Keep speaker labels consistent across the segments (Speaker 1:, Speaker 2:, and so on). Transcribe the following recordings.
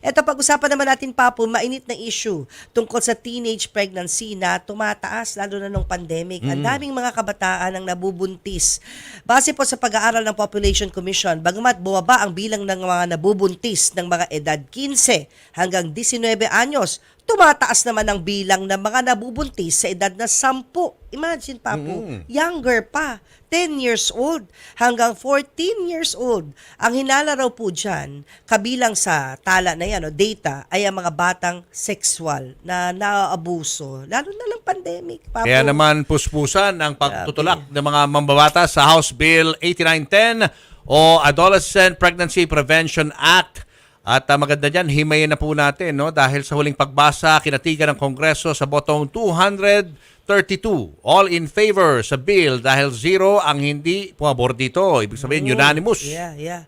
Speaker 1: Ito pag-usapan naman natin Papo, mainit na issue tungkol sa teenage pregnancy na tumataas lalo na nung pandemic. Ang daming mga kabataan ang nabubuntis. Base po sa pag-aaral ng Population Commission, bagamat bumaba ang bilang ng mga nabubuntis ng mga edad 15 hanggang 19 anyos, tumataas naman ang bilang ng mga nabubuntis sa edad na 10. Imagine, Papo, younger pa, 10 years old hanggang 14 years old. Ang hinala raw po dyan, kabilang sa tala na yan, o data, ay ang mga batang sexual na naaabuso, lalo na lang pandemic. Papo.
Speaker 2: Kaya naman puspusan ang pagtutulak ng mga mambabata sa House Bill 8910 o Adolescent Pregnancy Prevention Act. At uh, maganda dyan, himayin na po natin no? dahil sa huling pagbasa, kinatigan ng Kongreso sa botong 232. All in favor sa bill dahil zero ang hindi pumabor dito. Ibig sabihin, unanimous.
Speaker 1: Yeah, yeah.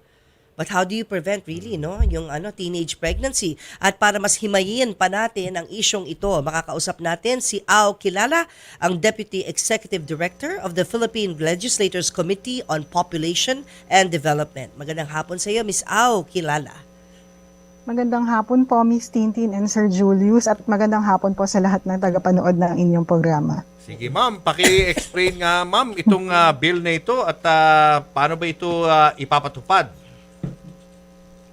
Speaker 1: But how do you prevent really, no, yung ano teenage pregnancy? At para mas himayin pa natin ang isyong ito, makakausap natin si Ao Kilala, ang Deputy Executive Director of the Philippine Legislators Committee on Population and Development. Magandang hapon sa iyo, Miss Ao Kilala.
Speaker 3: Magandang hapon po, Miss Tintin and Sir Julius at magandang hapon po sa lahat ng tagapanood ng inyong programa.
Speaker 2: Sige ma'am, paki-explain nga ma'am itong ah, bill na ito at ah, paano ba ito ah, ipapatupad?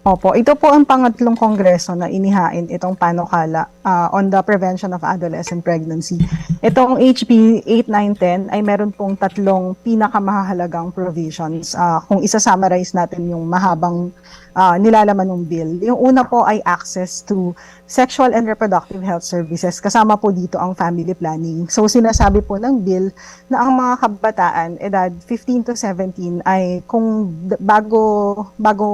Speaker 3: Opo, ito po ang pangatlong kongreso na inihain itong panukala ah, on the prevention of adolescent pregnancy. Itong HB 8910 ay meron pong tatlong pinakamahalagang provisions. Ah, kung isa-summarize natin yung mahabang ah, nilalaman ng bill. Yung una po ay access to sexual and reproductive health services. Kasama po dito ang family planning. So sinasabi po ng bill na ang mga kabataan edad 15 to 17 ay kung bago bago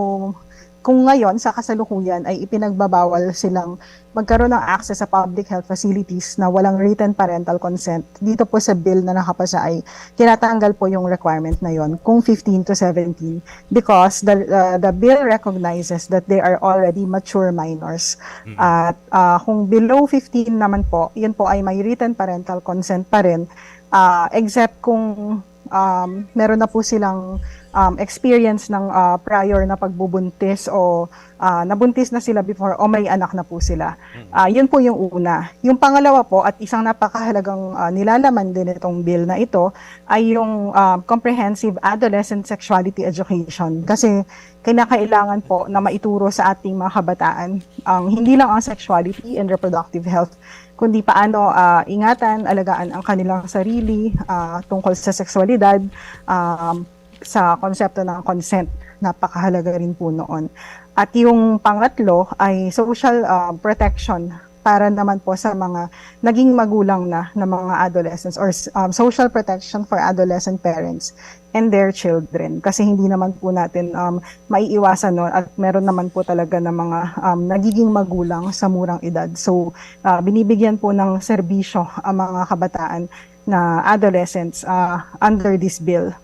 Speaker 3: kung ngayon sa kasalukuyan ay ipinagbabawal silang magkaroon ng access sa public health facilities na walang written parental consent, dito po sa bill na nakapasa ay tinatanggal po yung requirement na yon kung 15 to 17 because the uh, the bill recognizes that they are already mature minors. At uh, kung below 15 naman po, yun po ay may written parental consent pa rin. Uh, except kung um, meron na po silang um, experience ng uh, prior na pagbubuntis o uh, nabuntis na sila before o may anak na po sila. Uh, yun po yung una. Yung pangalawa po at isang napakahalagang uh, nilalaman din itong bill na ito ay yung uh, comprehensive adolescent sexuality education kasi kinakailangan po na maituro sa ating mga kabataan ang hindi lang ang sexuality and reproductive health kundi paano ah, ingatan, alagaan ang kanilang sarili ah, tungkol sa sexualidad, um, sa konsepto ng consent. Napakahalaga rin po noon. At yung pangatlo ay social ah, protection para naman po sa mga naging magulang na ng mga adolescents or um, social protection for adolescent parents and their children kasi hindi naman po natin um, maiiwasan no at meron naman po talaga ng mga um, nagiging magulang sa murang edad so ah, binibigyan po ng serbisyo ang mga kabataan na adolescents ah, under this bill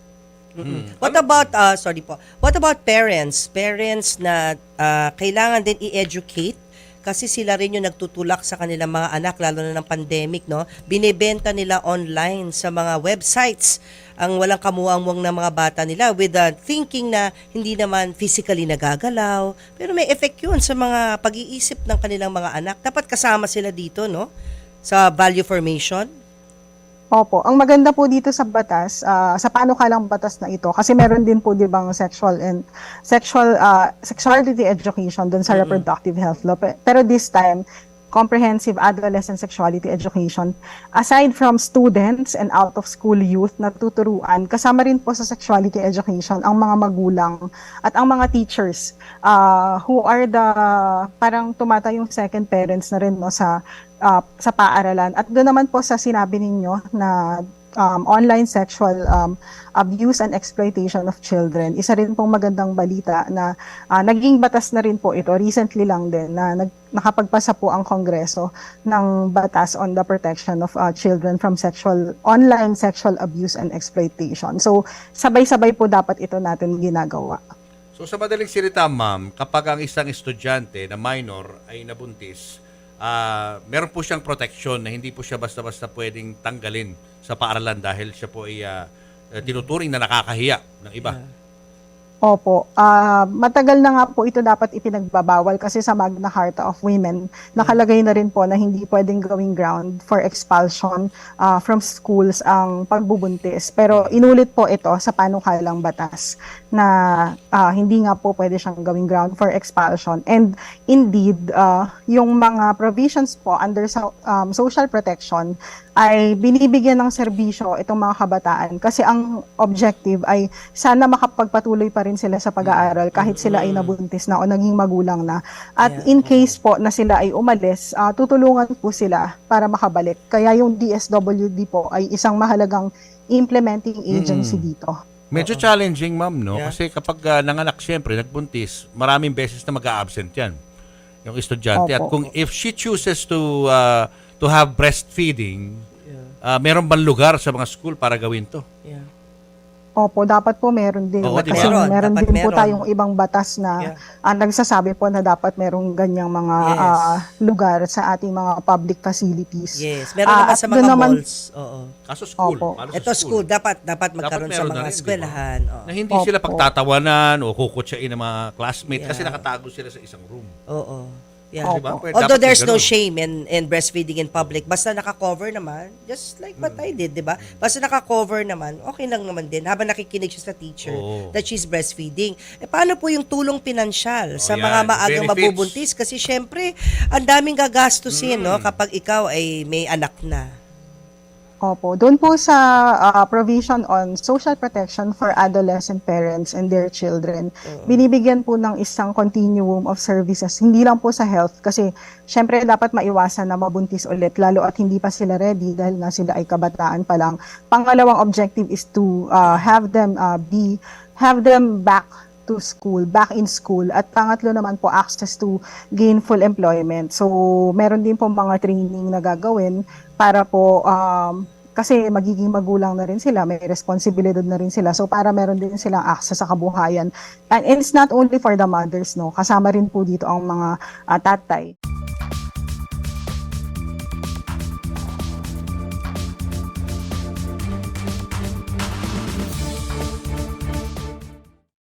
Speaker 1: What about, uh, sorry po, what about parents? Parents na uh, kailangan din i-educate kasi sila rin yung nagtutulak sa kanilang mga anak, lalo na ng pandemic, no? Binebenta nila online sa mga websites ang walang kamuwang-muwang na mga bata nila with the thinking na hindi naman physically nagagalaw. Pero may effect yun sa mga pag-iisip ng kanilang mga anak. Dapat kasama sila dito, no? Sa value formation.
Speaker 3: Opo, ang maganda po dito sa batas, ah, sa panukalang batas na ito, kasi meron din po 'di bang sexual and sexual ah, sexuality education dun sa reproductive health law. Pe- Pero this time, comprehensive adolescent sexuality education aside from students and out of school youth na tuturuan kasama rin po sa sexuality education ang mga magulang at ang mga teachers ah, who are the parang tumata yung second parents na rin no sa ah, sa paaralan at doon naman po sa sinabi ninyo na um, online sexual um, abuse and exploitation of children. Isa rin pong magandang balita na ah, naging batas na rin po ito recently lang din na nag, nakapagpasa po ang Kongreso ng batas on the protection of ah, children from sexual online sexual abuse and exploitation. So sabay-sabay po dapat ito natin ginagawa.
Speaker 2: So sa madaling salita, ma'am, kapag ang isang estudyante na minor ay nabuntis, ah meron po siyang protection na hindi po siya basta-basta pwedeng tanggalin sa paaralan dahil siya po ay eh, tinuturing na nakakahiya ng iba.
Speaker 3: Opo. Ah, matagal na nga po ito dapat ipinagbabawal kasi sa Magna Carta of Women, nakalagay na rin po na hindi pwedeng gawing ground for expulsion ah, from schools ang pagbubuntis. Pero inulit po ito sa panukalang batas na ah, hindi nga po pwede siyang gawing ground for expulsion. And indeed, ah, yung mga provisions po under so- um, social protection ay binibigyan ng serbisyo itong mga kabataan kasi ang objective ay sana makapagpatuloy pa rin sila sa pag-aaral kahit sila ay nabuntis na o naging magulang na. At
Speaker 1: Yeah.
Speaker 3: in case po na sila ay umalis, ah, tutulungan po sila para makabalik. Kaya yung DSWD po ay isang mahalagang implementing agency dito.
Speaker 2: Medyo challenging, ma'am, no?
Speaker 1: Yeah.
Speaker 2: Kasi kapag ah, nanganak, siyempre, nagbuntis, maraming beses na mag-a-absent yan. Yung estudyante. At
Speaker 3: Opo.
Speaker 2: kung if she chooses to ah, to have breastfeeding, ah, meron bang lugar sa mga school para gawin to?
Speaker 1: Yeah.
Speaker 3: Opo, dapat po meron din.
Speaker 2: Oo, di ba?
Speaker 3: Kasi
Speaker 1: Meron,
Speaker 3: meron
Speaker 1: dapat
Speaker 3: din po
Speaker 1: meron.
Speaker 3: tayong ibang batas na
Speaker 1: Yeah.
Speaker 3: ah, nagsasabi po na dapat merong ganyang mga
Speaker 1: Yes.
Speaker 3: ah, lugar sa ating mga public facilities.
Speaker 1: Yes. Meron
Speaker 3: Ah,
Speaker 1: naman
Speaker 3: at
Speaker 1: sa
Speaker 3: doon
Speaker 1: mga
Speaker 3: naman-
Speaker 1: malls. Oo.
Speaker 2: Kaso school.
Speaker 3: Opo.
Speaker 2: paano sa
Speaker 1: Ito school, dapat dapat magkaroon sa
Speaker 2: meron na
Speaker 1: mga
Speaker 2: rin, di ba?
Speaker 1: eskwelahan. Oo.
Speaker 2: Na hindi sila
Speaker 3: Opo.
Speaker 2: pagtatawanan o kukutsain ng mga classmate kasi nakatago sila sa isang room.
Speaker 1: Oo. Yeah.
Speaker 3: Opo.
Speaker 2: Diba? Pwede-
Speaker 1: Although
Speaker 2: dapat
Speaker 1: there's no
Speaker 2: ganun.
Speaker 1: shame in, in breastfeeding in public, basta naka-cover naman, just like what I did, di ba? Basta naka-cover naman, okay lang naman din habang nakikinig siya sa teacher
Speaker 2: Oo.
Speaker 1: that she's breastfeeding. E paano po yung tulong pinansyal sa
Speaker 2: Oh,
Speaker 1: mga
Speaker 2: yan.
Speaker 1: maagang
Speaker 2: Benefits.
Speaker 1: mabubuntis? Kasi syempre, ang daming gagastusin,
Speaker 2: Mm.
Speaker 1: no? Kapag ikaw ay may anak na.
Speaker 3: Opo, doon po sa ah, provision on social protection for adolescent parents and their children, binibigyan po ng isang continuum of services, hindi lang po sa health kasi syempre dapat maiwasan na mabuntis ulit lalo at hindi pa sila ready dahil nga sila ay kabataan pa lang. Pangalawang objective is to ah, have them ah, be have them back to school, back in school. At pangatlo naman po, access to gainful employment. So, meron din po mga training na gagawin para po, um, kasi magiging magulang na rin sila, may responsibilidad na rin sila. So, para meron din silang access sa kabuhayan. And, it's not only for the mothers, no? Kasama rin po dito ang mga ah, tatay.